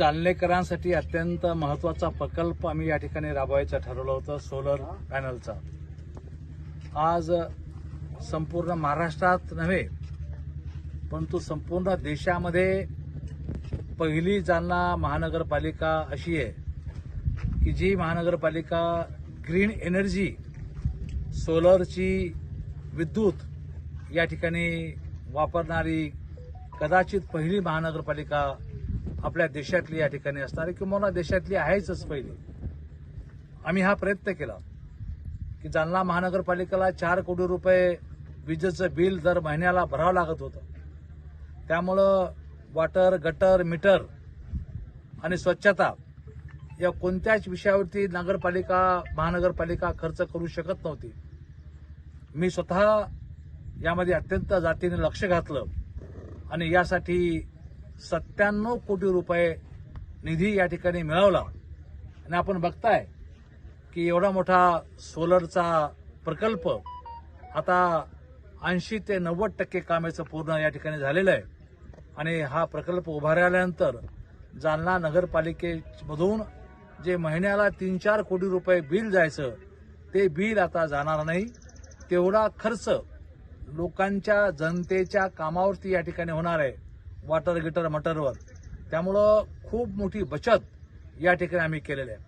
जालनेकरांसाठी अत्यंत महत्त्वाचा प्रकल्प आम्ही या ठिकाणी राबवायचं ठरवलं होतं सोलर पॅनलचा आज संपूर्ण महाराष्ट्रात नव्हे परंतु संपूर्ण देशामध्ये पहिली जालना महानगरपालिका अशी आहे की जी महानगरपालिका ग्रीन एनर्जी सोलरची विद्युत या ठिकाणी वापरणारी कदाचित पहिली महानगरपालिका आपल्या देशातली या ठिकाणी असणारी किंवा देशातली आहेच पहिली. आम्ही हा प्रयत्न केला की जालना महानगरपालिकेला चार कोटी रुपये विजेचं बिल दर महिन्याला भरावं लागत होतं. त्यामुळं वॉटर गटर मीटर आणि स्वच्छता या कोणत्याच विषयावरती नगरपालिका महानगरपालिका खर्च करू शकत नव्हती. मी स्वतः यामध्ये अत्यंत जातीने लक्ष घातलं आणि यासाठी सत्त्याण्णव कोटी रुपये निधी या ठिकाणी मिळवला. आणि आपण बघताय की एवढा मोठा सोलरचा प्रकल्प आता ऐंशी ते नव्वद टक्के कामाचं पूर्ण या ठिकाणी झालेलं आहे. आणि हा प्रकल्प उभारल्यानंतर जालना नगरपालिकेमधून जे महिन्याला तीन चार कोटी रुपये बिल जायचं ते बिल आता जाणार नाही. तेवढा खर्च लोकांच्या जनतेच्या कामावरती या ठिकाणी होणार आहे. वॉटर गिटर मटरवर. त्यामुळं खूप मोठी बचत या ठिकाणी आम्ही केलेली आहे.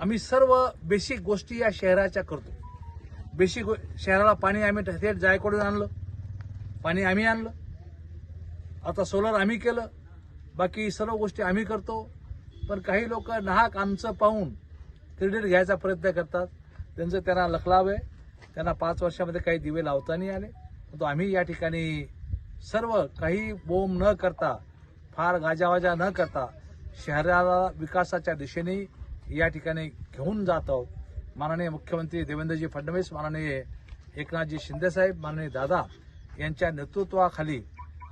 आम्ही सर्व बेसिक गोष्टी या शहराच्या करतो. बेसिक गो- शहराला पाणी आम्ही थेट जायकडून आणलं. पाणी आम्ही आणलं. आता सोलर आम्ही केलं. बाकी सर्व गोष्टी आम्ही करतो. पण काही लोक नाहक आमचं पाहून क्रेडिट घ्यायचा प्रयत्न करतात. त्यांचं त्यांना लखलाव. आहे त्यांना पाच वर्षामध्ये काही दिवे लावता नाही आले. तो आम्ही या ठिकाणी सर्व काही बोंब न करता फार गाजावाजा न करता शहराला विकासाच्या दिशेने या ठिकाणी घेऊन जात आहोत. माननीय मुख्यमंत्री देवेंद्रजी फडणवीस माननीय एकनाथजी शिंदेसाहेब माननीय दादा यांच्या नेतृत्वाखाली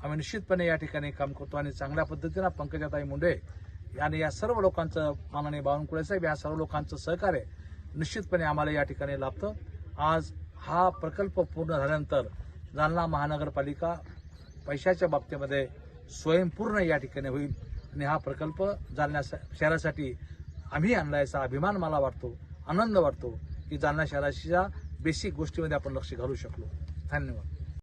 आम्ही निश्चितपणे या ठिकाणी काम करतो आणि चांगल्या पद्धतीनं पंकजाताई मुंडे आणि या सर्व लोकांचं माननीय बावनकुळे साहेब या सर्व लोकांचं सहकार्य निश्चितपणे आम्हाला या ठिकाणी लाभतं. आज हा प्रकल्प पूर्ण झाल्यानंतर जालना महानगरपालिका पैशाच्या बाबतीमध्ये स्वयंपूर्ण या ठिकाणी होईल. आणि हा प्रकल्प जालना शहरासाठी आम्ही आणला याचा अभिमान मला वाटतो आनंद वाटतो की जालना शहराच्या बेसिक गोष्टीमध्ये आपण लक्ष घालू शकलो. धन्यवाद.